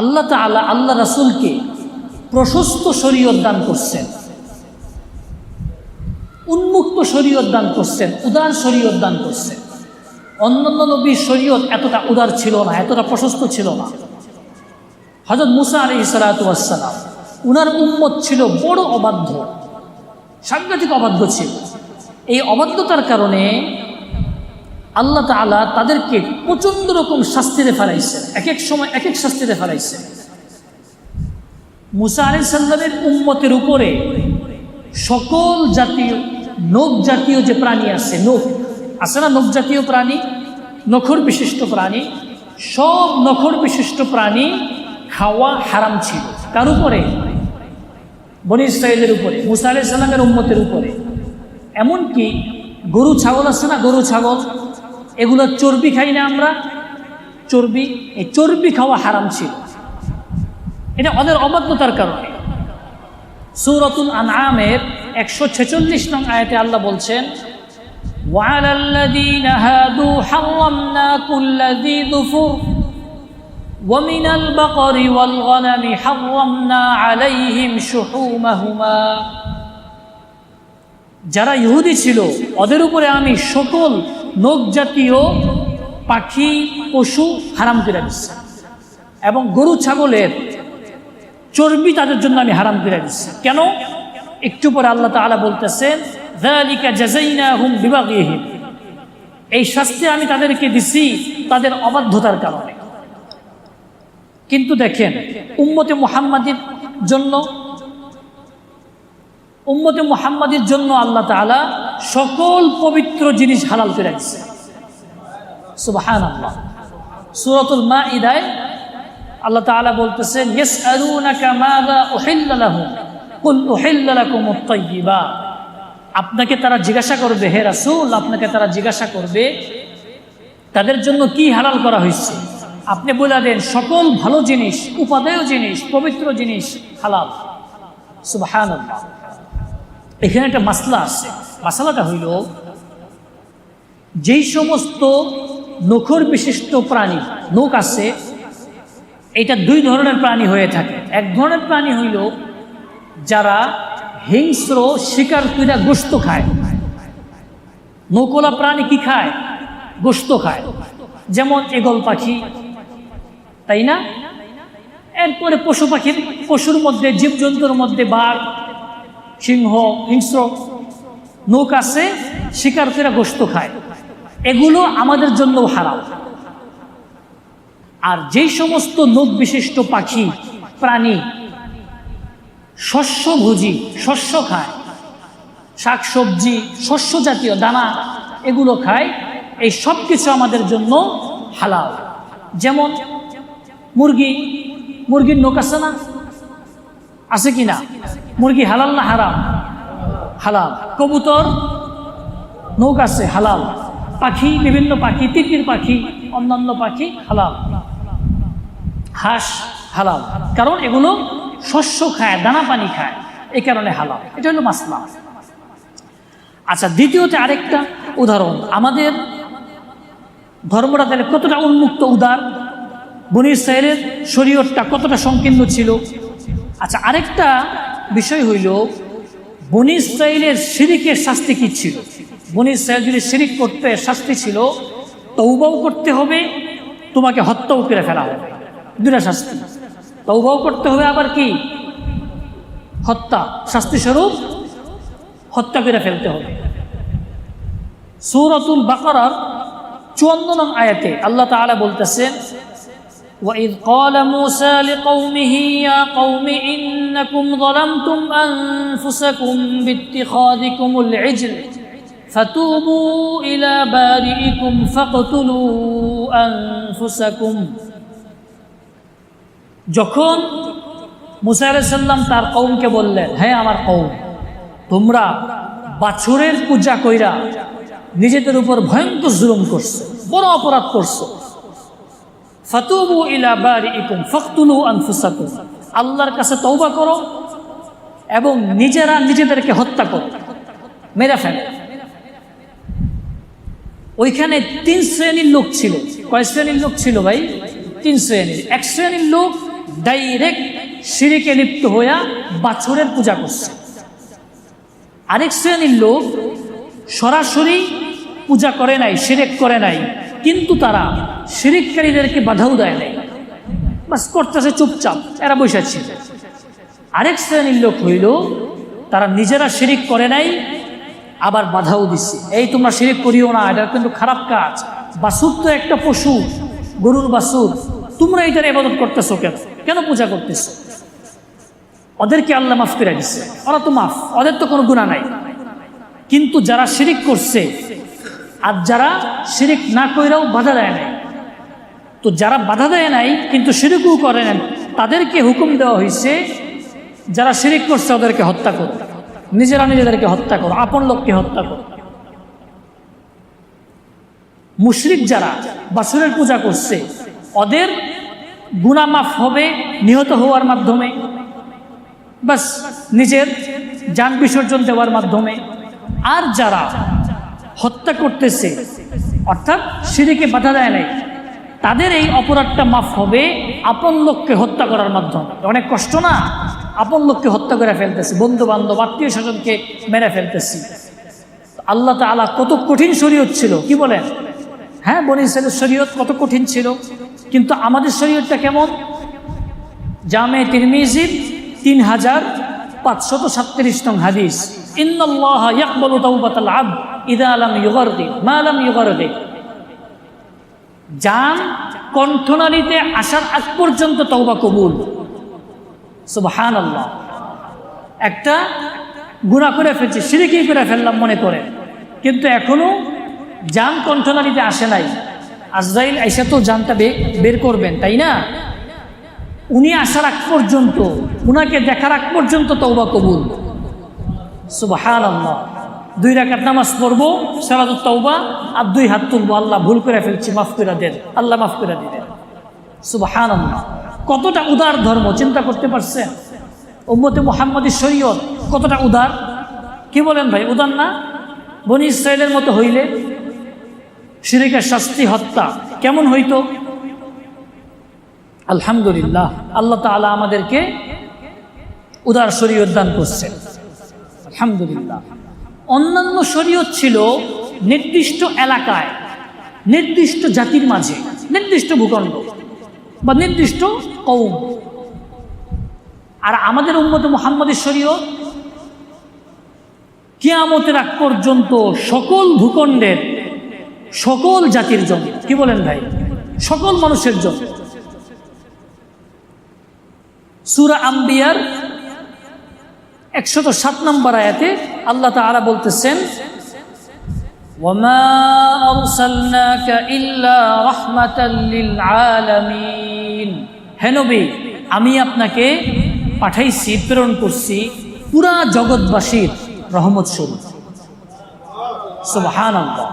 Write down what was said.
আল্লাহ তালা আল্লাহ রাসুলকে প্রশস্ত শরীয়ত দান করছেন। উন্মুক্ত শরীয়ত দান করছেন, উদার শরীয়ত দান করছেন। অন্যান্য নবীর শরীয়ত এতটা উদার ছিল না, এতটা প্রশস্ত ছিল না। হজরত মুসা আলী সালাতাম উনার উম্মত ছিল বড় অবাধ্য, সাংঘাতিক অবাধ্য ছিল। এই অবাধ্যতার কারণে আল্লাহ তালা তাদেরকে প্রচণ্ড রকম শাস্তিতে ফেলাইছে এক এক সময় এক এক শাস্তিতে ফেলাইছে মুসা আলি সাল্লামের উম্মতের উপরে সকল জাতীয়, নখ জাতীয় যে প্রাণী আছে, নখ, আছে না নখ জাতীয় প্রাণী? নখর বিশিষ্ট প্রাণী। সব নখর বিশিষ্ট প্রাণী খাওয়া হারাম ছিল। কার উপরে? বনি ইসরায়েলের উপরে, মুসা আলি সাল্লামের উম্মতের উপরে। এমনকি গরু, ছাগল আছে না? গরু, ছাগল? এগুলো চর্বি খাই না আমরা চর্বি এই চর্বি খাওয়া হারাম ছিল এটা ওদের অবাধ্যতার কারণে সৌরতুল আনআমের একশো ছেচল্লিশ নং আয়াতে আল্লাহ বলছেন وعلى الذين هادوا حرمنا كل ذي ظفر ومن البقر والغنم حرمنا عليهم شحومهما যারা ইহুদি ছিল ওদের উপরে আমি সকল নখ জাতীয় পাখি, পশু হারাম করে দিচ্ছে। এবং গরু, ছাগলের চর্বি তাদের জন্য আমি হারাম করে দিচ্ছি। কেন? একটু পরে আল্লাহ তালা বলতেছেন এই শাস্তি আমি তাদেরকে দিছি তাদের অবাধ্যতার কারণে। কিন্তু দেখেন, উম্মতে মোহাম্মদের জন্য উম্মতে মুহাম্মাদের জন্য আল্লাহ তাআলা সকল পবিত্র জিনিস হালাল দিচ্ছে সুবাহান আল্লাহ সুরতুল মা ইদায় আল্লাহ লাকুম আপনাকে তারা জিজ্ঞাসা করবে, হে রাসুল, আপনাকে তারা জিজ্ঞাসা করবে, তাদের জন্য কি হালাল করা হয়েছে? আপনি বলে দেন, সকল ভালো জিনিস, উপাদেয় জিনিস, পবিত্র জিনিস হালাল। সুবহানাল্লাহ। এখানে একটা মাসলা আছে। মাসালাটা হইল, যেই সমস্ত নখর বিশিষ্ট প্রাণী, নখ আছে, এটা দুই ধরনের প্রাণী হয়ে থাকে। এক ধরনের প্রাণী হইল যারা হিংস্র শিকার কইরা গোস্ত খায়। নৌকলা প্রাণী কি খায়? গোস্ত খায়। যেমন এগল পাখি, তাই না? এরপরে পশু পাখির, পশুর মধ্যে, জীবজন্তুর মধ্যে বাঘ সিংহ, হিংস্র, নৌক আছে শিকার করে গোস্ত খায়। এগুলো আমাদের জন্য হারাম। আর যেই সমস্ত নখ বিশিষ্ট পাখি, প্রাণী শস্যভোজী শস্য খায় শাক সবজি শস্য জাতীয় দানা, এগুলো খায়, এই সব কিছু আমাদের জন্য হালাল। যেমন মুরগি, মুরগির নখ আছে না? আছে কি না মুরগি হালাল না হারাম? হালাল। কবুতর? নৌক আছে, হালাল। পাখি? বিভিন্ন পাখি, তিতির পাখি, অন্যান্য পাখি হালাল। হাঁস হালাল। কারণ এগুলো শস্য খায়, দানা পানি খায়। এই কারণে হালাল। এটা হলো মাসলা। আচ্ছা দ্বিতীয়তে আরেকটা উদাহরণ। আমাদের ধর্মটা তাহলে কতটা উন্মুক্ত উদার? বনির সাহেবের শরীয়তটা কতটা সংকীর্ণ ছিল? আচ্ছা আরেকটা বিষয় হইল, বনি ইসরায়েলের শিরিকের শাস্তি কি ছিল? বনি ইসরায়েল যদি শিরিক করতে শাস্তি ছিল তৌবাও করতে হবে, তোমাকে হত্যাও করে ফেলা হবে। দুটা শাস্তি। তৌবাও করতে হবে আবার কি? হত্যা। শাস্তি স্বরূপ হত্যা করে ফেলতে হবে। সৌরতুল বাকারার চুয়ান্ন নং আয়াতে আল্লাহ তাআলা বলতেছেন وإذ قال موسى لقومه يا قوم إنكم ظلمتم أنفسكم باتخاذكم العجل فتوبوا إلى بارئكم فاقتلوا أنفسكم যখন মুসা সাল্লাম তার কৌমকে বললেন হ্যাঁ আমার কৌম তোমরা বাছুরের পূজা কইরা নিজেদের উপর ভয়ঙ্কর জুলুম করছো বড় অপরাধ করছো ফাতুবু ইলা বারিইকুম, ফাকতুলু আনফুসাকুম। আল্লাহর কাছে তওবা করো এবং নিজেরা নিজেদেরকে হত্যা করো। মেরে ফেলো। ওইখানে তিন শ্রেণির লোক ছিল। কয় শ্রেণির লোক ছিল ভাই? তিন শ্রেণির। এক শ্রেণির লোক ডাইরেক্ট সিঁড়িকে লিপ্ত হইয়া বাছরের পূজা করছে। আরেক শ্রেণির লোক সরাসরি পূজা করে নাই শিরেক করে নাই। কিন্তু তারা শিরিককারীদেরকে বাধাও দেয় নাই। বাস করতেছে চুপচাপ, এরা বসে ছিল আরেক শ্রেণির লোক হইল, তারা নিজেরা শিরিক করে নাই, আবার বাধাও দিচ্ছে এই তোমরা শিরিক করিও না, এটা কিন্তু খারাপ কাজ। বাসুর তো একটা পশু, গরুর বাসুর। তোমরা এটার এবাদত করতেছো কেন? কেন পূজা করতেছো? ওদেরকে আল্লাহ মাফ করে দিচ্ছে ওরা তো মাফ, ওদের তো কোনো গুণা নাই। কিন্তু যারা শিরিক করছে আর যারা শিরিক না কইরাও বাধা দেয় নাই। তো যারা বাধা দেয় নাই, কিন্তু শিরিকও করে নেন তাদেরকে হুকুম দেওয়া হয়েছে যারা শিরিক করছে ওদেরকে হত্যা করো। নিজেরা নিজেদেরকে হত্যা করো, আপন লোককে হত্যা করো। মুশরিক যারা বাসুরের পূজা করছে, ওদের গুণা মাফ হবে নিহত হওয়ার মাধ্যমে, বাস নিজের যান বিসর্জন দেওয়ার মাধ্যমে। আর যারা হত্যা করতেছে। অর্থাৎ সিঁড়িকে বাধা দেয় নাই। তাদের এই অপরাধটা মাফ হবে আপন লোককে হত্যা করার মাধ্যমে। অনেক কষ্ট না? আপন লোককে হত্যা করে ফেলতেছি। বন্ধু বান্ধব আত্মীয় স্বজনকে মেরে ফেলতেছি। আল্লাহ তালা কত কঠিন শরীয়ত ছিল, কি বলেন? হ্যাঁ বনি ইসরায়েলের শরীয়ত কত কঠিন ছিল। কিন্তু আমাদের শরীয়তটা কেমন? জামে তিরমিজির তিন হাজার পাঁচশত সাতত্রিশ নং হাদিস, ইন্নাল্লাহ ইয়াকবালু ইদা লাম ইউগারদি, মা লাম ইউগারদি। জান কণ্ঠনালীতে আসার আগ পর্যন্ত তওবা কবুল। সুবহানাল্লাহ। একটা গুণা করে ফেলছি, সিরিকি করে ফেললাম মনে করে। কিন্তু এখনও জান কণ্ঠনালীতে আসে নাই। আজরাইল আইসা তো জানটা বের করবেন, তাই না? উনি আসার আগ পর্যন্ত, উনাকে দেখার আগ পর্যন্ত তওবা কবুল। সুবাহান আল্লাহ দুই রাকাত নামাজ পড়ব সালাদুত তওবা, আর দুই হাত তুলবো। আল্লাহ ভুল করে ফেলছি, মাফ করে দেন। আল্লাহ মাফ করে দিবেন। সুবাহান কতটা উদার ধর্ম, চিন্তা করতে পারছেন? উম্মতে মোহাম্মদী শরীয়ত কতটা উদার? কি বলেন ভাই, উদার না? বনি ইসরায়েলের মতো হইলে শিরিকের শাস্তি, হত্যা কেমন হইতো? আলহামদুলিল্লাহ, আল্লাহ তাআলা আমাদেরকে উদার শরীয়ত দান করছেন। আলহামদুলিল্লাহ। অন্যান্য শরীয়ত ছিল নির্দিষ্ট এলাকায়, নির্দিষ্ট জাতির মাঝে, নির্দিষ্ট ভূখণ্ড বা নির্দিষ্ট কৌম আর আমাদের উম্মত মোহাম্মদের শরীয়ত কিয়ামতের আগ পর্যন্ত সকল ভূখণ্ডের, সকল জাতির জন্য কি বলেন ভাই? সকল মানুষের জন্য সুরা আম্বিয়ার একশত সাত নম্বর আয়াতে আল্লাহ তাআলা বলতেছেন وما أرسلناك إلا رحمة للعالمين হে নবী আমি আপনাকে পাঠাইছি প্রেরণ করছি পুরা জগৎবাসীর রহমত স্বরূপ সুবহানাল্লাহ